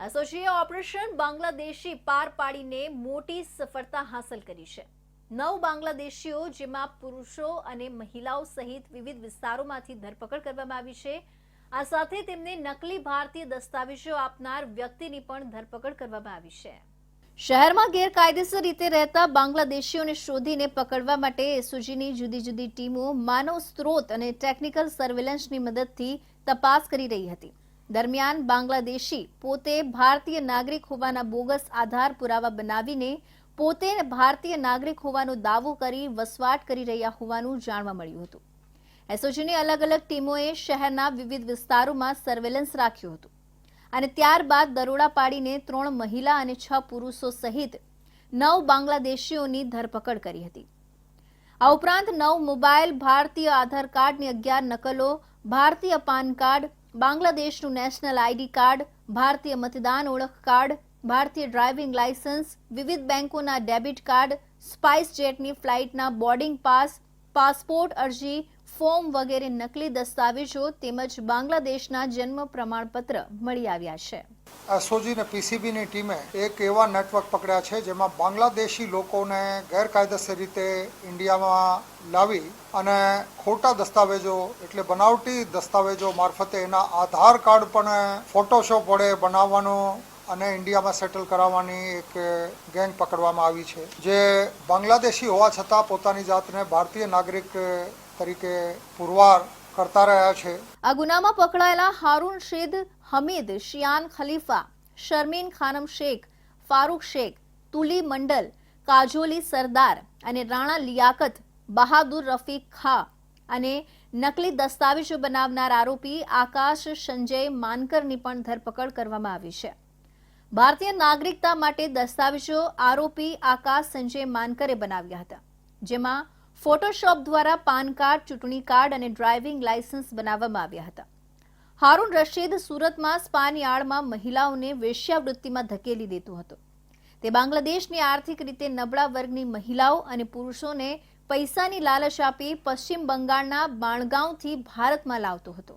એસઓજીએ operation Bangladeshi પાર પાડીને મોટી સફળતા હાંસલ કરી છે. નવ બાંગ્લાદેશીઓ, જેમાં પુરુષો અને મહિલાઓ સહિત વિવિધ વિસ્તારોમાંથી ધરપકડ કરવામાં આવી છે. આ સાથે તેમને નકલી ભારતીય દસ્તાવેજો આપનાર વ્યક્તિની પણ ધરપકડ કરવામાં આવી છે. શહેરમાં ગેરકાયદેસર રીતે રહેતા બાંગ્લાદેશીઓને શોધીને પકડવા માટે એસઓજીની જુદી જુદી ટીમો માનવ સ્ત્રોત અને ટેકનિકલ સર્વેલન્સની મદદથી તપાસ કરી રહી હતી. દરમિયાન બાંગ્લાદેશી પોતે ભારતીય નાગરિક હોવાના બોગસ આધાર પુરાવા બનાવીને પોતે ભારતીય નાગરિક હોવાનો દાવો કરી વસવાટ કરી રહ્યા હોવાનું જાણવા મળ્યું હતું. એસઓજીની અલગ અલગ ટીમોએ શહેરના વિવિધ વિસ્તારોમાં સર્વેલન્સ રાખ્યું હતું અને ત્યારબાદ દરોડા પાડીને ત્રણ મહિલા અને છ પુરુષો સહિત નવ બાંગ્લાદેશીઓની ધરપકડ કરી હતી. આ ઉપરાંત નવ મોબાઈલ, ભારતીય આધાર કાર્ડની અગિયાર નકલો, ભારતીય પાન કાર્ડ બાંગ્લાદેશનું નેશનલ આઈડી કાર્ડ, ભારતીય મતદાન ઓળખ કાર્ડ, ભારતીય ડ્રાઇવિંગ લાયસન્સ વિવિધ બેંકોના ડેબિટ કાર્ડ, સ્પાઇસ જેટની ફ્લાઇટના બોર્ડિંગ પાસ, પાસપોર્ટ અરજી ફોર્મ વગેરે નકલી દસ્તાવેજો તેમજ બાંગ્લાદેશના જન્મ પ્રમાણપત્ર મળી આવ્યા છે. એસઓજી અને પીસીબીની ટીમે એક એવા નેટવર્ક પકડ્યા છે જેમાં બાંગ્લાદેશી લોકોને ગેરકાયદેસર રીતે ઇન્ડિયામાં લાવી અને ખોટા દસ્તાવેજો એટલે બનાવટી દસ્તાવેજો મારફતે એના આધાર કાર્ડ પણ ફોટોશોપ વડે બનાવવાનો અને ઇન્ડિયામાં સેટલ કરાવવાની એક ગેંગ પકડવામાં આવી છે. જે બાંગ્લાદેશી હોવા છતાં પોતાની જાતને ભારતીય નાગરિક તરીકે પુરવાર કરતા રહ્યા છે. આ ગુનામાં પકડાયેલા હારૂન શેદ, હમીદ, શિયાન ખલીફા, શર્મીન ખાનમ શેખ, ફારૂક શેખ, તુલી મંડલ, કાજોલી સરદાર અને રાણા લિયાકત, બહાદુર રફીક ખા અને નકલી દસ્તાવેજો બનાવનાર આરોપી આકાશ સંજય માનકરની પણ ધરપકડ કરવામાં આવી છે. ભારતીય નાગરિકતા માટે દસ્તાવેજો આરોપી આકાશ સંજય માનકરે બનાવ્યા હતા, જેમાં ફોટોશોપ દ્વારા પાન કાર્ડ, ચૂંટણી કાર્ડ અને ડ્રાઇવિંગ લાયસન્સ બનાવવામાં આવ્યા હતા. હારૂન રશીદ સુરતમાં સ્પાનયાર્ડમાં મહિલાઓને વેશ્યાવૃત્તિમાં ધકેલી દેતો હતો. તે બાંગ્લાદેશની આર્થિક રીતે નબળા વર્ગની મહિલાઓ અને પુરુષોને પૈસાની લાલચ આપી પશ્ચિમ બંગાળના બાણગાંવથી ભારતમાં લાવતો હતો.